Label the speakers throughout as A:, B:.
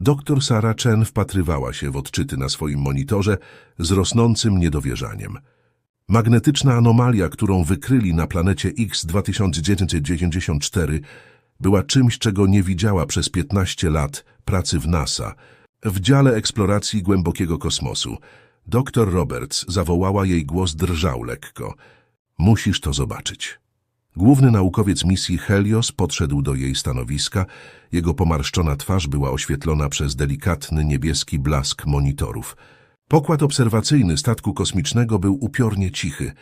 A: Doktor Sara Chen wpatrywała się w odczyty na swoim monitorze z rosnącym niedowierzaniem. Magnetyczna anomalia, którą wykryli na planecie X2994, była czymś, czego nie widziała przez 15 lat pracy w NASA, w dziale eksploracji głębokiego kosmosu. Doktor Roberts zawołała, jej głos drżał lekko. Musisz to zobaczyć. Główny naukowiec misji Helios podszedł do jej stanowiska. Jego pomarszczona twarz była oświetlona przez delikatny niebieski blask monitorów. Pokład obserwacyjny statku kosmicznego był upiornie cichy,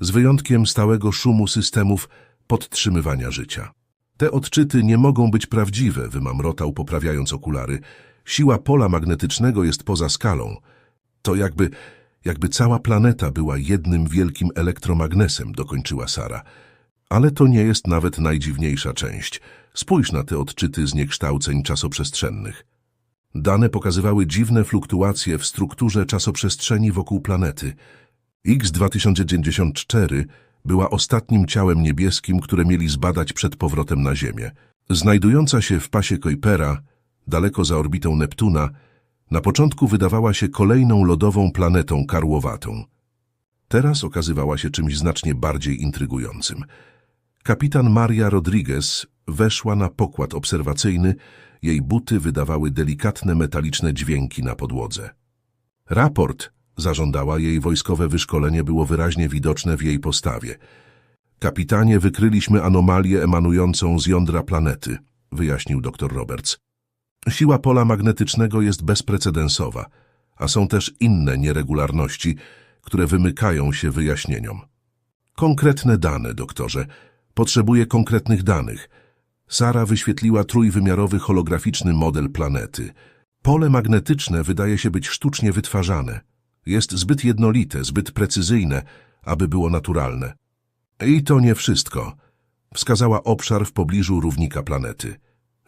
A: z wyjątkiem stałego szumu systemów podtrzymywania życia. Te odczyty nie mogą być prawdziwe, wymamrotał poprawiając okulary. Siła pola magnetycznego jest poza skalą. To jakby, jakby cała planeta była jednym wielkim elektromagnesem, dokończyła Sara. Ale to nie jest nawet najdziwniejsza część. Spójrz na te odczyty zniekształceń czasoprzestrzennych. Dane pokazywały dziwne fluktuacje w strukturze czasoprzestrzeni wokół planety. X2094 była ostatnim ciałem niebieskim, które mieli zbadać przed powrotem na Ziemię. Znajdująca się w pasie Kuipera, daleko za orbitą Neptuna, na początku wydawała się kolejną lodową planetą karłowatą. Teraz okazywała się czymś znacznie bardziej intrygującym. Kapitan Maria Rodriguez weszła na pokład obserwacyjny, jej buty wydawały delikatne metaliczne dźwięki na podłodze. Raport, zażądała jej wojskowe wyszkolenie, było wyraźnie widoczne w jej postawie. Kapitanie, wykryliśmy anomalię emanującą z jądra planety, wyjaśnił dr Roberts. Siła pola magnetycznego jest bezprecedensowa, a są też inne nieregularności, które wymykają się wyjaśnieniom. Konkretne dane, doktorze. Potrzebuję konkretnych danych. Sara wyświetliła trójwymiarowy holograficzny model planety. Pole magnetyczne wydaje się być sztucznie wytwarzane. Jest zbyt jednolite, zbyt precyzyjne, aby było naturalne. I to nie wszystko. Wskazała obszar w pobliżu równika planety.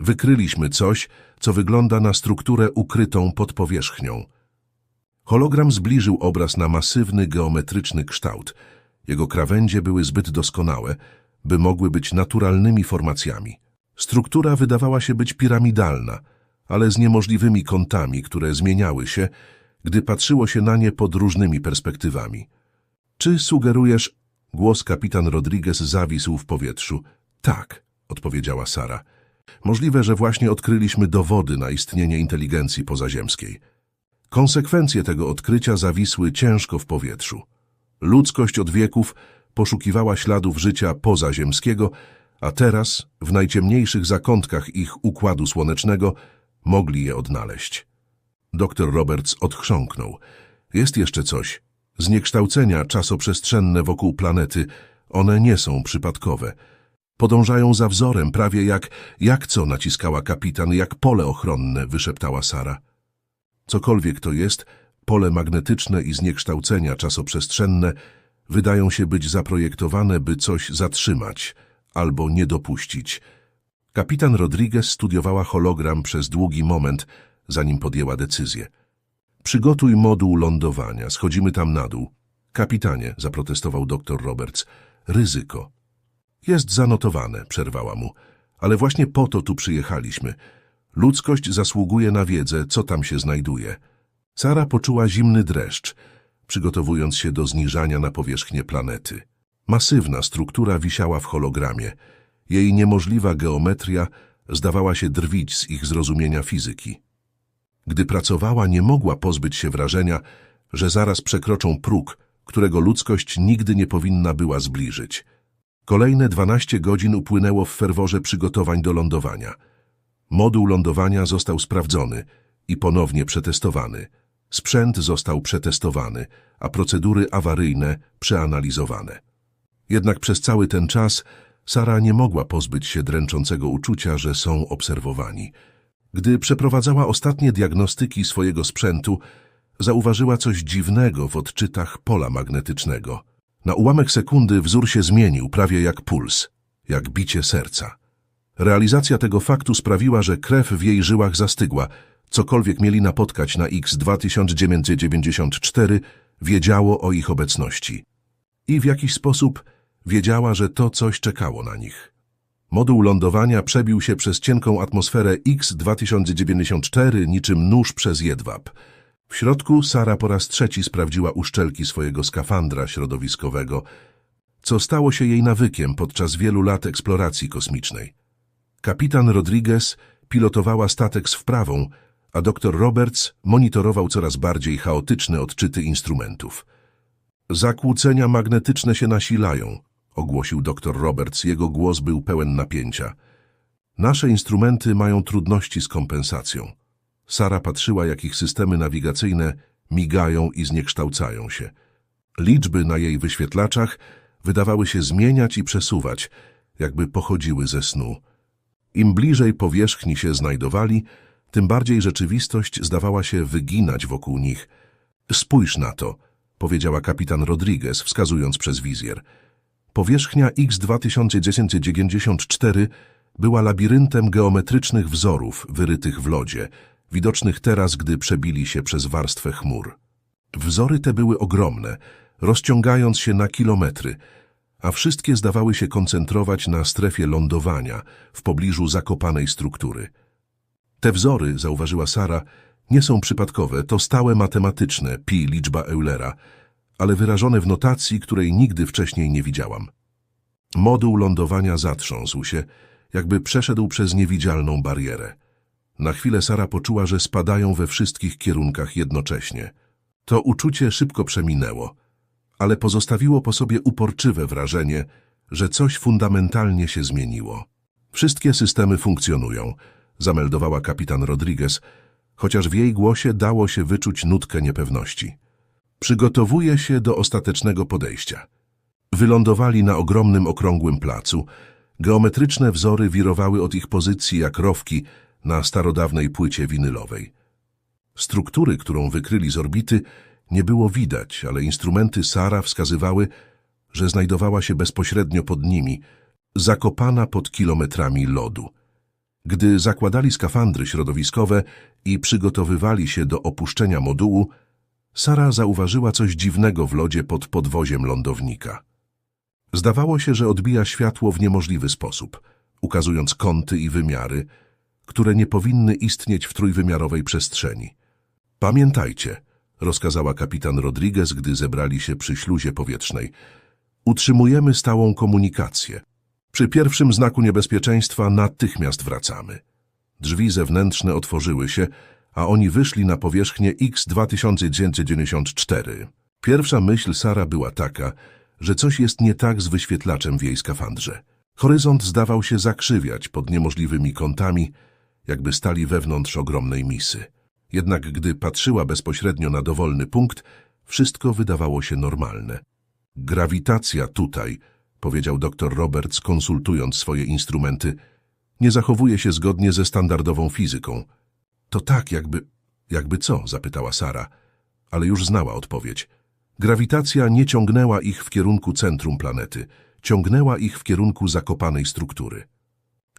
A: Wykryliśmy coś, co wygląda na strukturę ukrytą pod powierzchnią. Hologram zbliżył obraz na masywny, geometryczny kształt. Jego krawędzie były zbyt doskonałe, by mogły być naturalnymi formacjami. Struktura wydawała się być piramidalna, ale z niemożliwymi kątami, które zmieniały się, gdy patrzyło się na nie pod różnymi perspektywami. Czy sugerujesz... Głos kapitan Rodriguez zawisł w powietrzu. Tak, odpowiedziała Sara. Możliwe, że właśnie odkryliśmy dowody na istnienie inteligencji pozaziemskiej. Konsekwencje tego odkrycia zawisły ciężko w powietrzu. Ludzkość od wieków poszukiwała śladów życia pozaziemskiego, a teraz, w najciemniejszych zakątkach ich układu słonecznego, mogli je odnaleźć. Doktor Roberts odchrząknął. Jest jeszcze coś. Zniekształcenia czasoprzestrzenne wokół planety, one nie są przypadkowe. Podążają za wzorem, prawie jak, jak co naciskała kapitan, jak pole ochronne, wyszeptała Sara. Cokolwiek to jest, pole magnetyczne i zniekształcenia czasoprzestrzenne wydają się być zaprojektowane, by coś zatrzymać albo nie dopuścić. Kapitan Rodriguez studiowała hologram przez długi moment, zanim podjęła decyzję. Przygotuj moduł lądowania, schodzimy tam na dół. Kapitanie, zaprotestował doktor Roberts, ryzyko. Jest zanotowane, przerwała mu, ale właśnie po to tu przyjechaliśmy. Ludzkość zasługuje na wiedzę, co tam się znajduje. Sara poczuła zimny dreszcz, przygotowując się do zniżania na powierzchnię planety. Masywna struktura wisiała w hologramie. Jej niemożliwa geometria zdawała się drwić z ich zrozumienia fizyki. Gdy pracowała, nie mogła pozbyć się wrażenia, że zaraz przekroczą próg, którego ludzkość nigdy nie powinna była zbliżyć. Kolejne 12 godzin upłynęło w ferworze przygotowań do lądowania. Moduł lądowania został sprawdzony i ponownie przetestowany. Sprzęt został przetestowany, a procedury awaryjne przeanalizowane. Jednak przez cały ten czas Sara nie mogła pozbyć się dręczącego uczucia, że są obserwowani. Gdy przeprowadzała ostatnie diagnostyki swojego sprzętu, zauważyła coś dziwnego w odczytach pola magnetycznego. Na ułamek sekundy wzór się zmienił, prawie jak puls, jak bicie serca. Realizacja tego faktu sprawiła, że krew w jej żyłach zastygła. Cokolwiek mieli napotkać na X2994, wiedziało o ich obecności. I w jakiś sposób wiedziała, że to coś czekało na nich. Moduł lądowania przebił się przez cienką atmosferę X-2094 niczym nóż przez jedwab. W środku Sara po raz trzeci sprawdziła uszczelki swojego skafandra środowiskowego, co stało się jej nawykiem podczas wielu lat eksploracji kosmicznej. Kapitan Rodriguez pilotowała statek z wprawą, a dr Roberts monitorował coraz bardziej chaotyczne odczyty instrumentów. Zakłócenia magnetyczne się nasilają, ogłosił dr Roberts. Jego głos był pełen napięcia. Nasze instrumenty mają trudności z kompensacją. Sara patrzyła, jak ich systemy nawigacyjne migają i zniekształcają się. Liczby na jej wyświetlaczach wydawały się zmieniać i przesuwać, jakby pochodziły ze snu. Im bliżej powierzchni się znajdowali, tym bardziej rzeczywistość zdawała się wyginać wokół nich. Spójrz na to, powiedziała kapitan Rodriguez, wskazując przez wizjer. Powierzchnia X-2094 była labiryntem geometrycznych wzorów wyrytych w lodzie, widocznych teraz, gdy przebili się przez warstwę chmur. Wzory te były ogromne, rozciągając się na kilometry, a wszystkie zdawały się koncentrować na strefie lądowania, w pobliżu zakopanej struktury. Te wzory, zauważyła Sara, nie są przypadkowe, to stałe matematyczne, pi liczba Eulera, ale wyrażone w notacji, której nigdy wcześniej nie widziałam. Moduł lądowania zatrząsł się, jakby przeszedł przez niewidzialną barierę. Na chwilę Sara poczuła, że spadają we wszystkich kierunkach jednocześnie. To uczucie szybko przeminęło, ale pozostawiło po sobie uporczywe wrażenie, że coś fundamentalnie się zmieniło. Wszystkie systemy funkcjonują, zameldowała kapitan Rodriguez, chociaż w jej głosie dało się wyczuć nutkę niepewności. Przygotowuje się do ostatecznego podejścia. Wylądowali na ogromnym, okrągłym placu. Geometryczne wzory wirowały od ich pozycji jak rowki na starodawnej płycie winylowej. Struktury, którą wykryli z orbity, nie było widać, ale instrumenty Sara wskazywały, że znajdowała się bezpośrednio pod nimi, zakopana pod kilometrami lodu. Gdy zakładali skafandry środowiskowe i przygotowywali się do opuszczenia modułu, Sara zauważyła coś dziwnego w lodzie pod podwoziem lądownika. Zdawało się, że odbija światło w niemożliwy sposób, ukazując kąty i wymiary, które nie powinny istnieć w trójwymiarowej przestrzeni. Pamiętajcie, rozkazała kapitan Rodriguez, gdy zebrali się przy śluzie powietrznej. Utrzymujemy stałą komunikację. Przy pierwszym znaku niebezpieczeństwa natychmiast wracamy. Drzwi zewnętrzne otworzyły się, a oni wyszli na powierzchnię X-2994. Pierwsza myśl Sara była taka, że coś jest nie tak z wyświetlaczem w jej skafandrze. Horyzont zdawał się zakrzywiać pod niemożliwymi kątami, jakby stali wewnątrz ogromnej misy. Jednak gdy patrzyła bezpośrednio na dowolny punkt, wszystko wydawało się normalne. Grawitacja tutaj, powiedział dr Roberts, konsultując swoje instrumenty, nie zachowuje się zgodnie ze standardową fizyką. To tak, jakby... Jakby co? zapytała Sara, ale już znała odpowiedź. Grawitacja nie ciągnęła ich w kierunku centrum planety, ciągnęła ich w kierunku zakopanej struktury.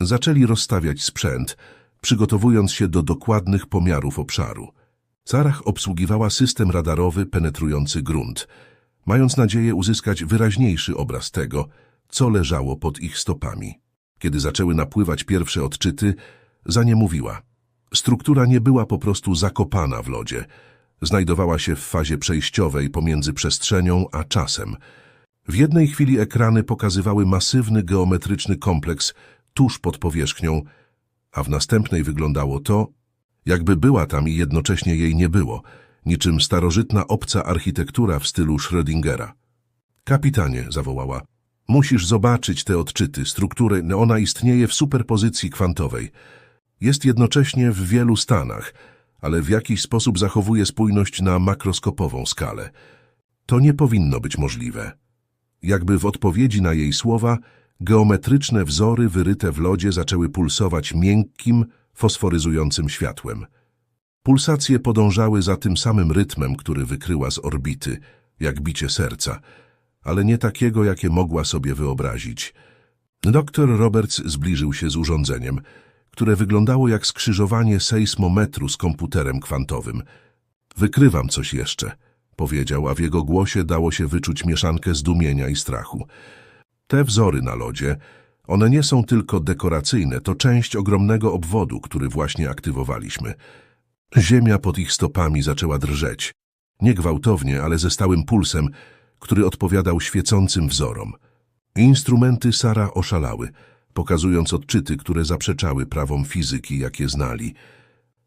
A: Zaczęli rozstawiać sprzęt, przygotowując się do dokładnych pomiarów obszaru. Sarah obsługiwała system radarowy penetrujący grunt, mając nadzieję uzyskać wyraźniejszy obraz tego, co leżało pod ich stopami. Kiedy zaczęły napływać pierwsze odczyty, za nie mówiła. Struktura nie była po prostu zakopana w lodzie. Znajdowała się w fazie przejściowej pomiędzy przestrzenią a czasem. W jednej chwili ekrany pokazywały masywny geometryczny kompleks tuż pod powierzchnią, a w następnej wyglądało to, jakby była tam i jednocześnie jej nie było, niczym starożytna obca architektura w stylu Schrödingera. Kapitanie, zawołała, musisz zobaczyć te odczyty, strukturę, ona istnieje w superpozycji kwantowej. Jest jednocześnie w wielu stanach, ale w jakiś sposób zachowuje spójność na makroskopową skalę. To nie powinno być możliwe. Jakby w odpowiedzi na jej słowa, geometryczne wzory wyryte w lodzie zaczęły pulsować miękkim, fosforyzującym światłem. Pulsacje podążały za tym samym rytmem, który wykryła z orbity, jak bicie serca, ale nie takiego, jakie mogła sobie wyobrazić. Doktor Roberts zbliżył się z urządzeniem, które wyglądało jak skrzyżowanie sejsmometru z komputerem kwantowym. Wykrywam coś jeszcze, powiedział, a w jego głosie dało się wyczuć mieszankę zdumienia i strachu. Te wzory na lodzie, One nie są tylko dekoracyjne, to część ogromnego obwodu, który właśnie aktywowaliśmy. Ziemia pod ich stopami zaczęła drżeć. Nie gwałtownie, ale ze stałym pulsem, który odpowiadał świecącym wzorom. Instrumenty Sara oszalały, pokazując odczyty, które zaprzeczały prawom fizyki, jakie znali.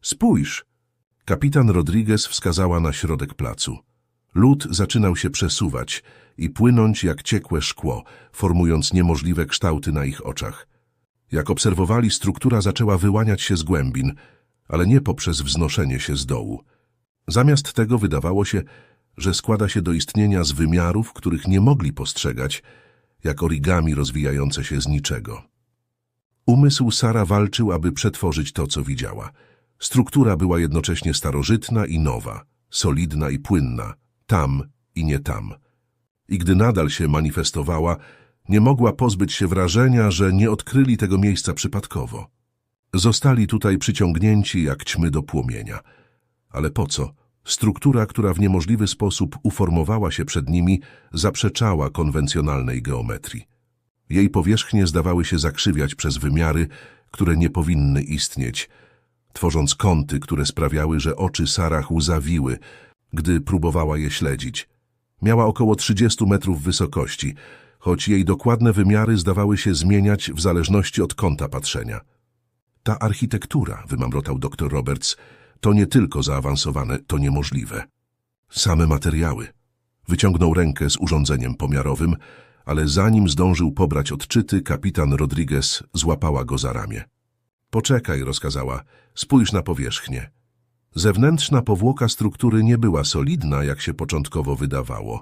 A: Spójrz! Kapitan Rodriguez wskazała na środek placu. Lód zaczynał się przesuwać i płynąć jak ciekłe szkło, formując niemożliwe kształty na ich oczach. Jak obserwowali, struktura zaczęła wyłaniać się z głębin, ale nie poprzez wznoszenie się z dołu. Zamiast tego wydawało się, że składa się do istnienia z wymiarów, których nie mogli postrzegać, jak origami rozwijające się z niczego. Umysł Sara walczył, aby przetworzyć to, co widziała. Struktura była jednocześnie starożytna i nowa, solidna i płynna, tam i nie tam. I gdy nadal się manifestowała, nie mogła pozbyć się wrażenia, że nie odkryli tego miejsca przypadkowo. Zostali tutaj przyciągnięci jak ćmy do płomienia. Ale po co? Struktura, która w niemożliwy sposób uformowała się przed nimi, zaprzeczała konwencjonalnej geometrii. Jej powierzchnie zdawały się zakrzywiać przez wymiary, które nie powinny istnieć, tworząc kąty, które sprawiały, że oczy Sarah łzawiły, gdy próbowała je śledzić. Miała około 30 metrów wysokości, choć jej dokładne wymiary zdawały się zmieniać w zależności od kąta patrzenia. Ta architektura, wymamrotał dr Roberts, to nie tylko zaawansowane, to niemożliwe. Same materiały. Wyciągnął rękę z urządzeniem pomiarowym, ale zanim zdążył pobrać odczyty, kapitan Rodriguez złapała go za ramię. Poczekaj, rozkazała, spójrz na powierzchnię. Zewnętrzna powłoka struktury nie była solidna, jak się początkowo wydawało.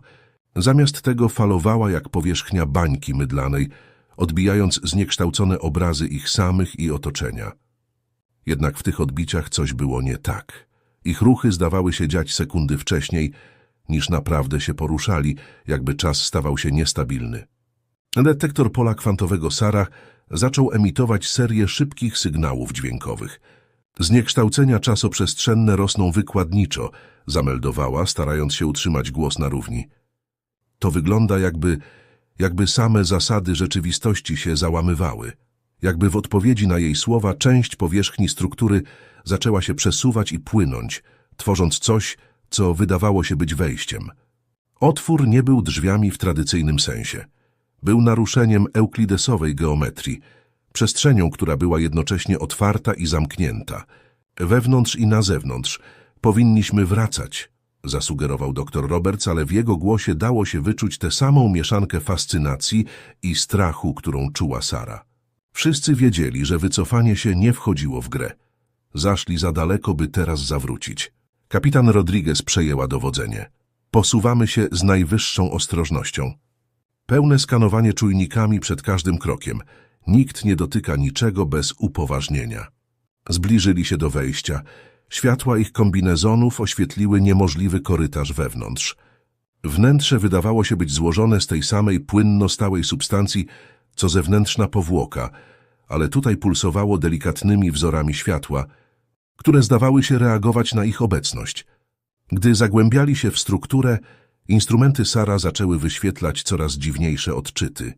A: Zamiast tego falowała jak powierzchnia bańki mydlanej, odbijając zniekształcone obrazy ich samych i otoczenia. Jednak w tych odbiciach coś było nie tak. Ich ruchy zdawały się dziać sekundy wcześniej, niż naprawdę się poruszali, jakby czas stawał się niestabilny. Detektor pola kwantowego Sara zaczął emitować serię szybkich sygnałów dźwiękowych. Zniekształcenia czasoprzestrzenne rosną wykładniczo, zameldowała, starając się utrzymać głos na równi. To wygląda jakby, jakby same zasady rzeczywistości się załamywały. Jakby w odpowiedzi na jej słowa część powierzchni struktury zaczęła się przesuwać i płynąć, tworząc coś, co wydawało się być wejściem. Otwór nie był drzwiami w tradycyjnym sensie. Był naruszeniem euklidesowej geometrii, przestrzenią, która była jednocześnie otwarta i zamknięta. Wewnątrz i na zewnątrz powinniśmy wracać, zasugerował dr Roberts, ale w jego głosie dało się wyczuć tę samą mieszankę fascynacji i strachu, którą czuła Sara. Wszyscy wiedzieli, że wycofanie się nie wchodziło w grę. Zaszli za daleko, by teraz zawrócić. Kapitan Rodriguez przejęła dowodzenie. Posuwamy się z najwyższą ostrożnością. Pełne skanowanie czujnikami przed każdym krokiem. Nikt nie dotyka niczego bez upoważnienia. Zbliżyli się do wejścia. Światła ich kombinezonów oświetliły niemożliwy korytarz wewnątrz. Wnętrze wydawało się być złożone z tej samej płynno-stałej substancji, co zewnętrzna powłoka, ale tutaj pulsowało delikatnymi wzorami światła, które zdawały się reagować na ich obecność. Gdy zagłębiali się w strukturę, instrumenty Sara zaczęły wyświetlać coraz dziwniejsze odczyty.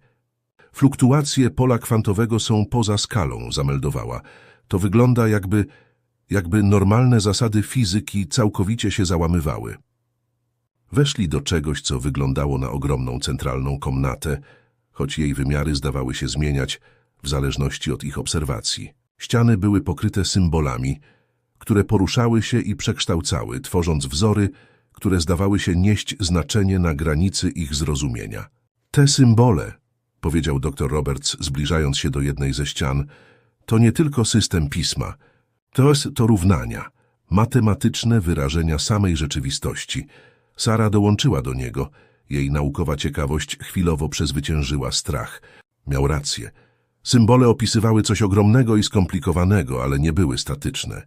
A: Fluktuacje pola kwantowego są poza skalą, zameldowała. To wygląda jakby, jakby normalne zasady fizyki całkowicie się załamywały. Weszli do czegoś, co wyglądało na ogromną centralną komnatę, choć jej wymiary zdawały się zmieniać w zależności od ich obserwacji. Ściany były pokryte symbolami, które poruszały się i przekształcały, tworząc wzory, które zdawały się nieść znaczenie na granicy ich zrozumienia. Te symbole, powiedział dr Roberts, zbliżając się do jednej ze ścian, to nie tylko system pisma, to jest to równania, matematyczne wyrażenia samej rzeczywistości. Sara dołączyła do niego – jej naukowa ciekawość chwilowo przezwyciężyła strach. Miał rację. Symbole opisywały coś ogromnego i skomplikowanego, ale nie były statyczne.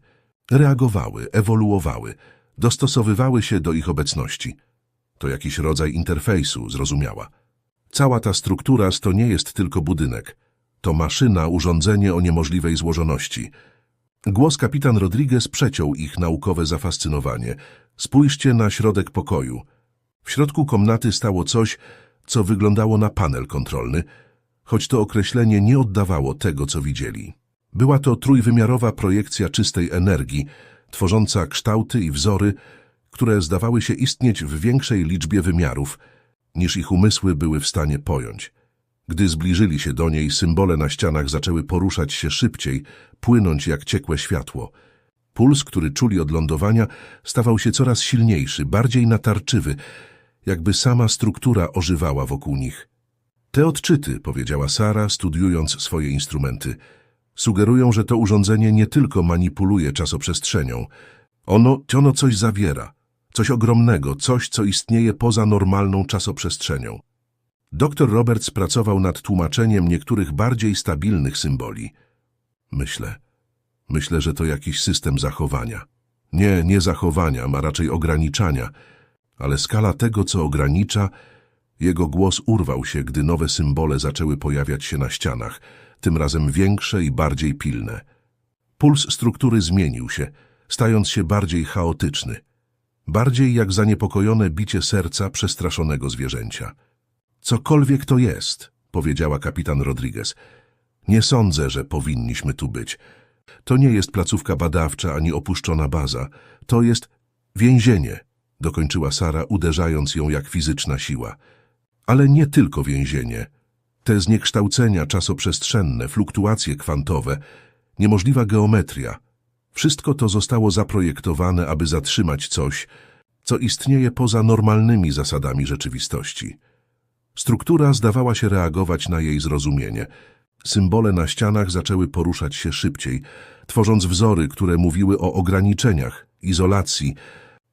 A: Reagowały, ewoluowały, dostosowywały się do ich obecności. To jakiś rodzaj interfejsu, zrozumiała. Cała ta struktura to nie jest tylko budynek. To maszyna, urządzenie o niemożliwej złożoności. Głos kapitan Rodriguez przeciął ich naukowe zafascynowanie. Spójrzcie na środek pokoju – w środku komnaty stało coś, co wyglądało na panel kontrolny, choć to określenie nie oddawało tego, co widzieli. Była to trójwymiarowa projekcja czystej energii, tworząca kształty i wzory, które zdawały się istnieć w większej liczbie wymiarów, niż ich umysły były w stanie pojąć. Gdy zbliżyli się do niej, symbole na ścianach zaczęły poruszać się szybciej, płynąć jak ciekłe światło. Puls, który czuli od lądowania, stawał się coraz silniejszy, bardziej natarczywy, jakby sama struktura ożywała wokół nich. Te odczyty, powiedziała Sara, studiując swoje instrumenty, sugerują, że to urządzenie nie tylko manipuluje czasoprzestrzenią. Ono, ono coś zawiera, coś ogromnego, coś, co istnieje poza normalną czasoprzestrzenią. Doktor Roberts pracował nad tłumaczeniem niektórych bardziej stabilnych symboli. Myślę, myślę, że to jakiś system zachowania. Nie, nie zachowania, a raczej ograniczania, ale skala tego, co ogranicza, jego głos urwał się, gdy nowe symbole zaczęły pojawiać się na ścianach, tym razem większe i bardziej pilne. Puls struktury zmienił się, stając się bardziej chaotyczny, bardziej jak zaniepokojone bicie serca przestraszonego zwierzęcia. Cokolwiek to jest, powiedziała kapitan Rodriguez. Nie sądzę, że powinniśmy tu być. To nie jest placówka badawcza ani opuszczona baza. To jest więzienie, dokończyła Sara, uderzając ją jak fizyczna siła. Ale nie tylko więzienie. Te zniekształcenia czasoprzestrzenne, fluktuacje kwantowe, niemożliwa geometria. Wszystko to zostało zaprojektowane, aby zatrzymać coś, co istnieje poza normalnymi zasadami rzeczywistości. Struktura zdawała się reagować na jej zrozumienie. Symbole na ścianach zaczęły poruszać się szybciej, tworząc wzory, które mówiły o ograniczeniach, izolacji,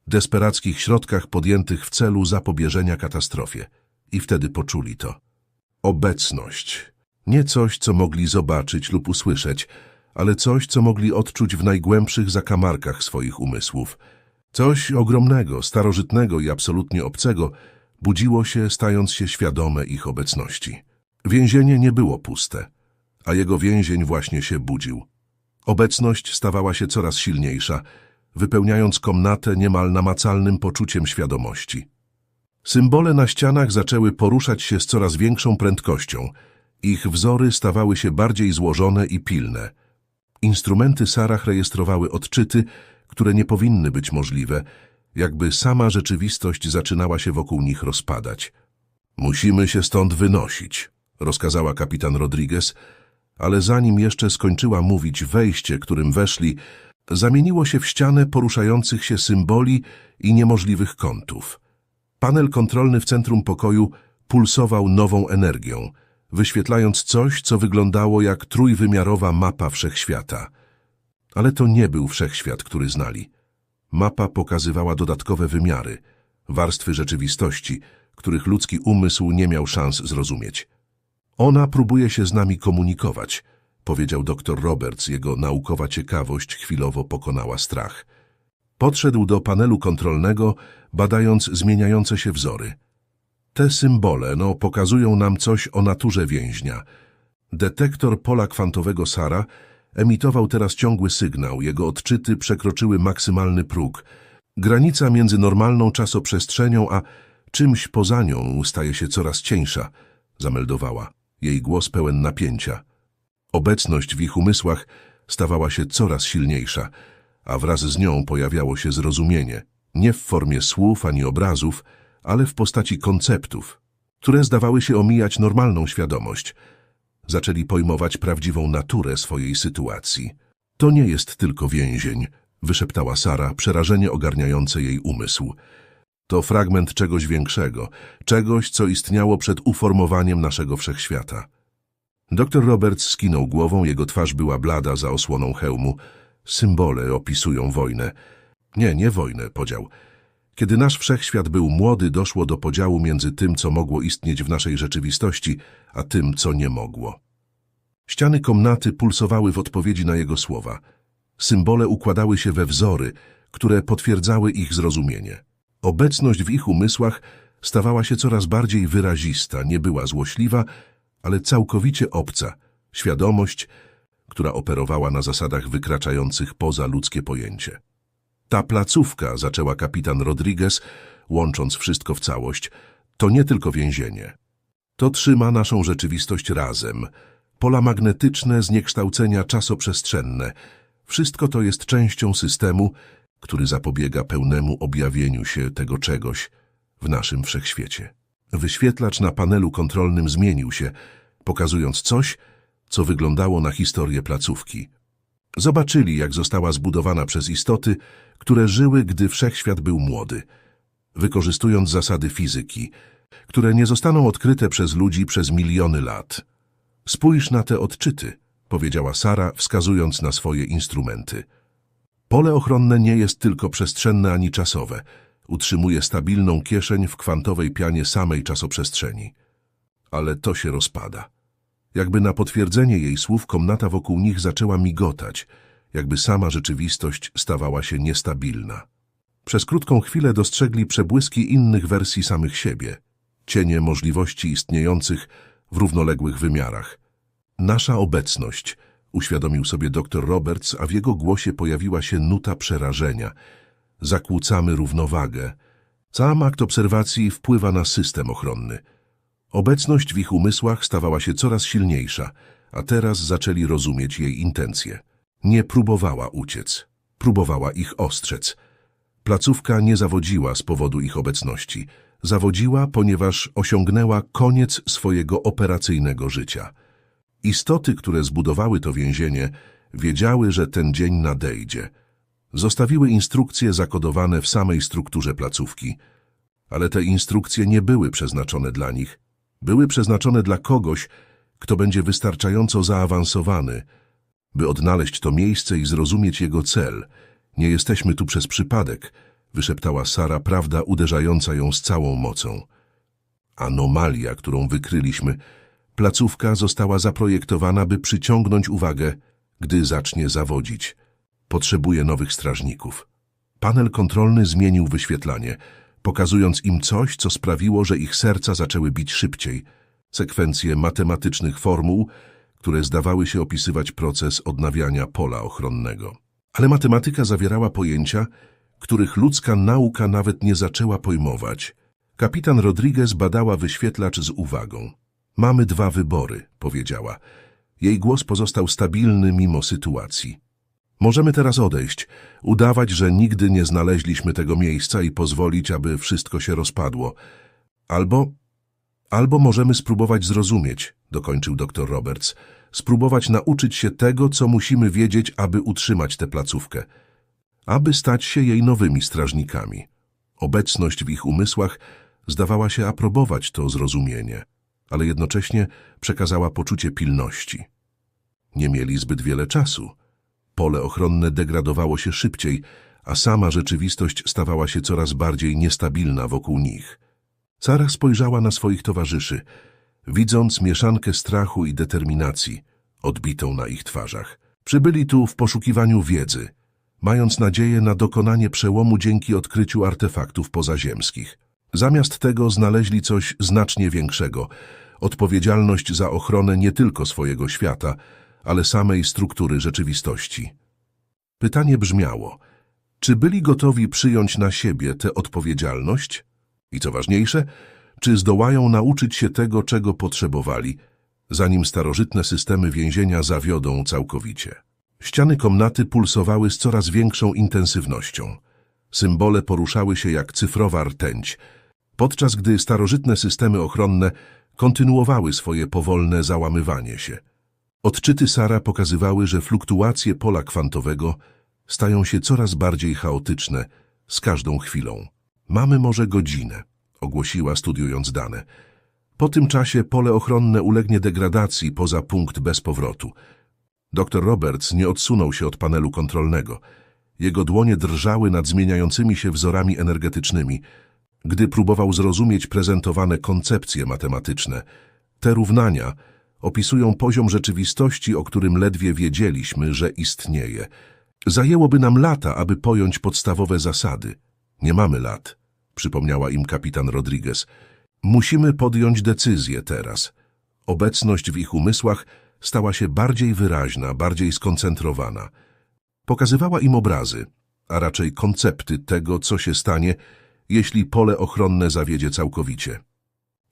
A: desperackich środkach podjętych w celu zapobieżenia katastrofie. I wtedy poczuli to. Obecność. Nie coś, co mogli zobaczyć lub usłyszeć, ale coś, co mogli odczuć w najgłębszych zakamarkach swoich umysłów. Coś ogromnego, starożytnego i absolutnie obcego budziło się, stając się świadome ich obecności. Więzienie nie było puste, a jego więzień właśnie się budził. Obecność stawała się coraz silniejsza, wypełniając komnatę niemal namacalnym poczuciem świadomości. Symbole na ścianach zaczęły poruszać się z coraz większą prędkością. Ich wzory stawały się bardziej złożone i pilne. Instrumenty Sarah rejestrowały odczyty, które nie powinny być możliwe, jakby sama rzeczywistość zaczynała się wokół nich rozpadać. Musimy się stąd wynosić, rozkazała kapitan Rodriguez, ale zanim jeszcze skończyła mówić, wejście, którym weszli, zamieniło się w ścianę poruszających się symboli i niemożliwych kątów. Panel kontrolny w centrum pokoju pulsował nową energią, wyświetlając coś, co wyglądało jak trójwymiarowa mapa wszechświata. Ale to nie był wszechświat, który znali. Mapa pokazywała dodatkowe wymiary, warstwy rzeczywistości, których ludzki umysł nie miał szans zrozumieć. Ona próbuje się z nami komunikować, powiedział dr Roberts. Jego naukowa ciekawość chwilowo pokonała strach. Podszedł do panelu kontrolnego, badając zmieniające się wzory. Te symbole, no, pokazują nam coś o naturze więźnia. Detektor pola kwantowego Sara emitował teraz ciągły sygnał. Jego odczyty przekroczyły maksymalny próg. Granica między normalną czasoprzestrzenią a czymś poza nią staje się coraz cieńsza, zameldowała. Jej głos pełen napięcia. Obecność w ich umysłach stawała się coraz silniejsza, a wraz z nią pojawiało się zrozumienie, nie w formie słów ani obrazów, ale w postaci konceptów, które zdawały się omijać normalną świadomość. Zaczęli pojmować prawdziwą naturę swojej sytuacji. To nie jest tylko więzień, wyszeptała Sara, przerażenie ogarniające jej umysł. To fragment czegoś większego, czegoś, co istniało przed uformowaniem naszego wszechświata. Doktor Roberts skinął głową, jego twarz była blada za osłoną hełmu. Symbole opisują wojnę. Nie, nie wojnę, podział. Kiedy nasz wszechświat był młody, doszło do podziału między tym, co mogło istnieć w naszej rzeczywistości, a tym, co nie mogło. Ściany komnaty pulsowały w odpowiedzi na jego słowa. Symbole układały się we wzory, które potwierdzały ich zrozumienie. Obecność w ich umysłach stawała się coraz bardziej wyrazista, nie była złośliwa, ale całkowicie obca, świadomość, która operowała na zasadach wykraczających poza ludzkie pojęcie. Ta placówka, zaczęła kapitan Rodriguez, łącząc wszystko w całość, to nie tylko więzienie. To trzyma naszą rzeczywistość razem. Pola magnetyczne, zniekształcenia czasoprzestrzenne. Wszystko to jest częścią systemu, który zapobiega pełnemu objawieniu się tego czegoś w naszym wszechświecie. Wyświetlacz na panelu kontrolnym zmienił się, pokazując coś, co wyglądało na historię placówki. Zobaczyli, jak została zbudowana przez istoty, które żyły, gdy wszechświat był młody, wykorzystując zasady fizyki, które nie zostaną odkryte przez ludzi przez miliony lat. Spójrz na te odczyty, powiedziała Sara, wskazując na swoje instrumenty. Pole ochronne nie jest tylko przestrzenne ani czasowe. Utrzymuje stabilną kieszeń w kwantowej pianie samej czasoprzestrzeni. Ale to się rozpada. Jakby na potwierdzenie jej słów komnata wokół nich zaczęła migotać, jakby sama rzeczywistość stawała się niestabilna. Przez krótką chwilę dostrzegli przebłyski innych wersji samych siebie, cienie możliwości istniejących w równoległych wymiarach. Nasza obecność, uświadomił sobie dr Roberts, a w jego głosie pojawiła się nuta przerażenia. Zakłócamy równowagę. Sam akt obserwacji wpływa na system ochronny. Obecność w ich umysłach stawała się coraz silniejsza, a teraz zaczęli rozumieć jej intencje. Nie próbowała uciec, próbowała ich ostrzec. Placówka nie zawodziła z powodu ich obecności. Zawodziła, ponieważ osiągnęła koniec swojego operacyjnego życia. Istoty, które zbudowały to więzienie, wiedziały, że ten dzień nadejdzie. Zostawiły instrukcje zakodowane w samej strukturze placówki. Ale te instrukcje nie były przeznaczone dla nich. Były przeznaczone dla kogoś, kto będzie wystarczająco zaawansowany, by odnaleźć to miejsce i zrozumieć jego cel. Nie jesteśmy tu przez przypadek, wyszeptała Sara, prawda uderzająca ją z całą mocą. Anomalia, którą wykryliśmy, placówka została zaprojektowana, by przyciągnąć uwagę, gdy zacznie zawodzić. Potrzebuje nowych strażników. Panel kontrolny zmienił wyświetlanie, pokazując im coś, co sprawiło, że ich serca zaczęły bić szybciej. Sekwencje matematycznych formuł, które zdawały się opisywać proces odnawiania pola ochronnego. Ale matematyka zawierała pojęcia, których ludzka nauka nawet nie zaczęła pojmować. Kapitan Rodriguez badała wyświetlacz z uwagą. Mamy dwa wybory, powiedziała. Jej głos pozostał stabilny mimo sytuacji. Możemy teraz odejść, udawać, że nigdy nie znaleźliśmy tego miejsca i pozwolić, aby wszystko się rozpadło. Albo... Albo możemy spróbować zrozumieć, dokończył dr Roberts, spróbować nauczyć się tego, co musimy wiedzieć, aby utrzymać tę placówkę, aby stać się jej nowymi strażnikami. Obecność w ich umysłach zdawała się aprobować to zrozumienie, ale jednocześnie przekazała poczucie pilności. Nie mieli zbyt wiele czasu. Pole ochronne degradowało się szybciej, a sama rzeczywistość stawała się coraz bardziej niestabilna wokół nich. Sara spojrzała na swoich towarzyszy, widząc mieszankę strachu i determinacji odbitą na ich twarzach. Przybyli tu w poszukiwaniu wiedzy, mając nadzieję na dokonanie przełomu dzięki odkryciu artefaktów pozaziemskich. Zamiast tego znaleźli coś znacznie większego, odpowiedzialność za ochronę nie tylko swojego świata, ale samej struktury rzeczywistości. Pytanie brzmiało, czy byli gotowi przyjąć na siebie tę odpowiedzialność? I co ważniejsze, czy zdołają nauczyć się tego, czego potrzebowali, zanim starożytne systemy więzienia zawiodą całkowicie. Ściany komnaty pulsowały z coraz większą intensywnością. Symbole poruszały się jak cyfrowa rtęć, podczas gdy starożytne systemy ochronne kontynuowały swoje powolne załamywanie się. Odczyty Sara pokazywały, że fluktuacje pola kwantowego stają się coraz bardziej chaotyczne z każdą chwilą. Mamy może godzinę, ogłosiła studiując dane. Po tym czasie pole ochronne ulegnie degradacji poza punkt bez powrotu. Dr Roberts nie odsunął się od panelu kontrolnego. Jego dłonie drżały nad zmieniającymi się wzorami energetycznymi, gdy próbował zrozumieć prezentowane koncepcje matematyczne. Te równania opisują poziom rzeczywistości, o którym ledwie wiedzieliśmy, że istnieje. Zajęłoby nam lata, aby pojąć podstawowe zasady. Nie mamy lat, przypomniała im kapitan Rodriguez. Musimy podjąć decyzję teraz. Obecność w ich umysłach stała się bardziej wyraźna, bardziej skoncentrowana. Pokazywała im obrazy, a raczej koncepty tego, co się stanie, jeśli pole ochronne zawiedzie całkowicie.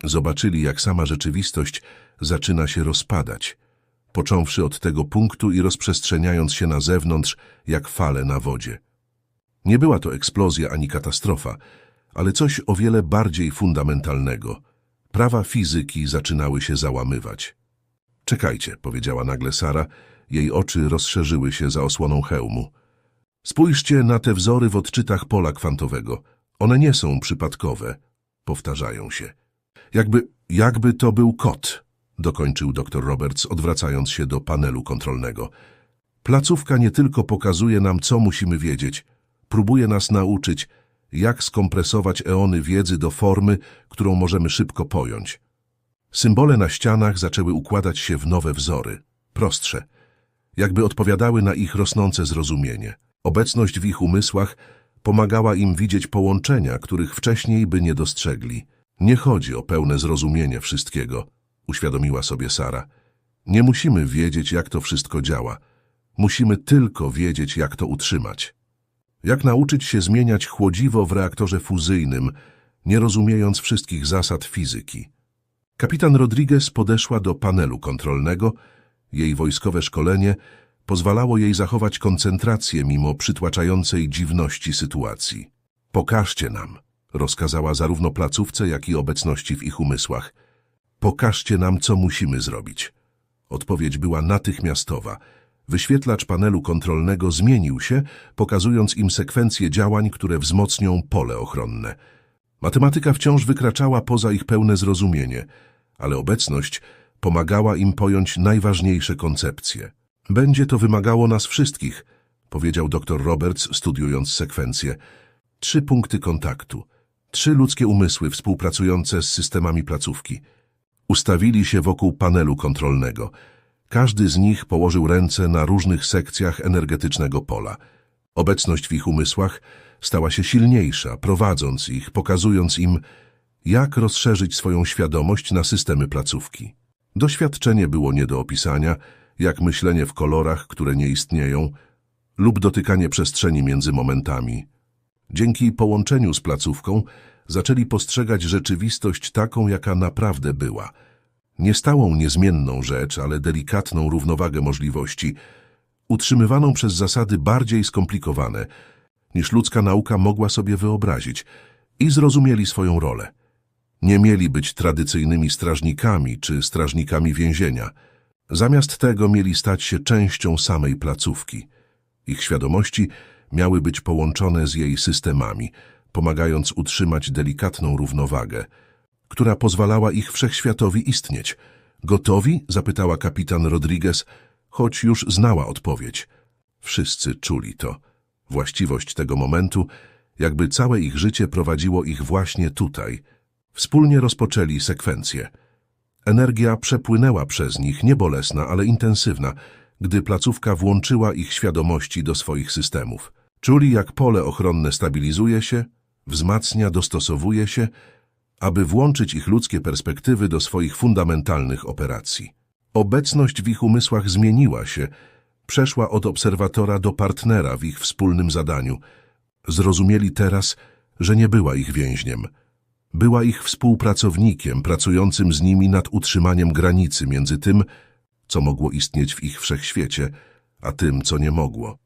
A: Zobaczyli, jak sama rzeczywistość zaczyna się rozpadać, począwszy od tego punktu i rozprzestrzeniając się na zewnątrz, jak fale na wodzie. Nie była to eksplozja ani katastrofa, ale coś o wiele bardziej fundamentalnego. Prawa fizyki zaczynały się załamywać. Czekajcie, powiedziała nagle Sara, jej oczy rozszerzyły się za osłoną hełmu. Spójrzcie na te wzory w odczytach pola kwantowego. One nie są przypadkowe, powtarzają się. Jakby, jakby to był kot, dokończył dr Roberts, odwracając się do panelu kontrolnego. Placówka nie tylko pokazuje nam, co musimy wiedzieć, próbuje nas nauczyć, jak skompresować eony wiedzy do formy, którą możemy szybko pojąć. Symbole na ścianach zaczęły układać się w nowe wzory, prostsze, jakby odpowiadały na ich rosnące zrozumienie. Obecność w ich umysłach pomagała im widzieć połączenia, których wcześniej by nie dostrzegli. Nie chodzi o pełne zrozumienie wszystkiego, uświadomiła sobie Sara. Nie musimy wiedzieć, jak to wszystko działa. Musimy tylko wiedzieć, jak to utrzymać. Jak nauczyć się zmieniać chłodziwo w reaktorze fuzyjnym, nie rozumiejąc wszystkich zasad fizyki. Kapitan Rodriguez podeszła do panelu kontrolnego. Jej wojskowe szkolenie pozwalało jej zachować koncentrację mimo przytłaczającej dziwności sytuacji. Pokażcie nam, rozkazała zarówno placówce, jak i obecności w ich umysłach. Pokażcie nam, co musimy zrobić. Odpowiedź była natychmiastowa. Wyświetlacz panelu kontrolnego zmienił się, pokazując im sekwencję działań, które wzmocnią pole ochronne. Matematyka wciąż wykraczała poza ich pełne zrozumienie, ale obecność pomagała im pojąć najważniejsze koncepcje. Będzie to wymagało nas wszystkich, powiedział dr Roberts, studiując sekwencję. Trzy punkty kontaktu, trzy ludzkie umysły współpracujące z systemami placówki. Ustawili się wokół panelu kontrolnego. Każdy z nich położył ręce na różnych sekcjach energetycznego pola. Obecność w ich umysłach stała się silniejsza, prowadząc ich, pokazując im, jak rozszerzyć swoją świadomość na systemy placówki. Doświadczenie było nie do opisania, jak myślenie w kolorach, które nie istnieją, lub dotykanie przestrzeni między momentami. Dzięki połączeniu z placówką zaczęli postrzegać rzeczywistość taką, jaka naprawdę była. Nie stałą, niezmienną rzecz, ale delikatną równowagę możliwości, utrzymywaną przez zasady bardziej skomplikowane, niż ludzka nauka mogła sobie wyobrazić i zrozumieli swoją rolę. Nie mieli być tradycyjnymi strażnikami czy strażnikami więzienia. Zamiast tego mieli stać się częścią samej placówki. Ich świadomości miały być połączone z jej systemami, pomagając utrzymać delikatną równowagę, która pozwalała ich wszechświatowi istnieć. Gotowi? zapytała kapitan Rodriguez, choć już znała odpowiedź. Wszyscy czuli to. Właściwość tego momentu, jakby całe ich życie prowadziło ich właśnie tutaj. Wspólnie rozpoczęli sekwencję. Energia przepłynęła przez nich, nie bolesna, ale intensywna, gdy placówka włączyła ich świadomości do swoich systemów. Czuli, jak pole ochronne stabilizuje się, wzmacnia, dostosowuje się, aby włączyć ich ludzkie perspektywy do swoich fundamentalnych operacji. Obecność w ich umysłach zmieniła się, przeszła od obserwatora do partnera w ich wspólnym zadaniu. Zrozumieli teraz, że nie była ich więźniem. Była ich współpracownikiem, pracującym z nimi nad utrzymaniem granicy między tym, co mogło istnieć w ich wszechświecie, a tym, co nie mogło.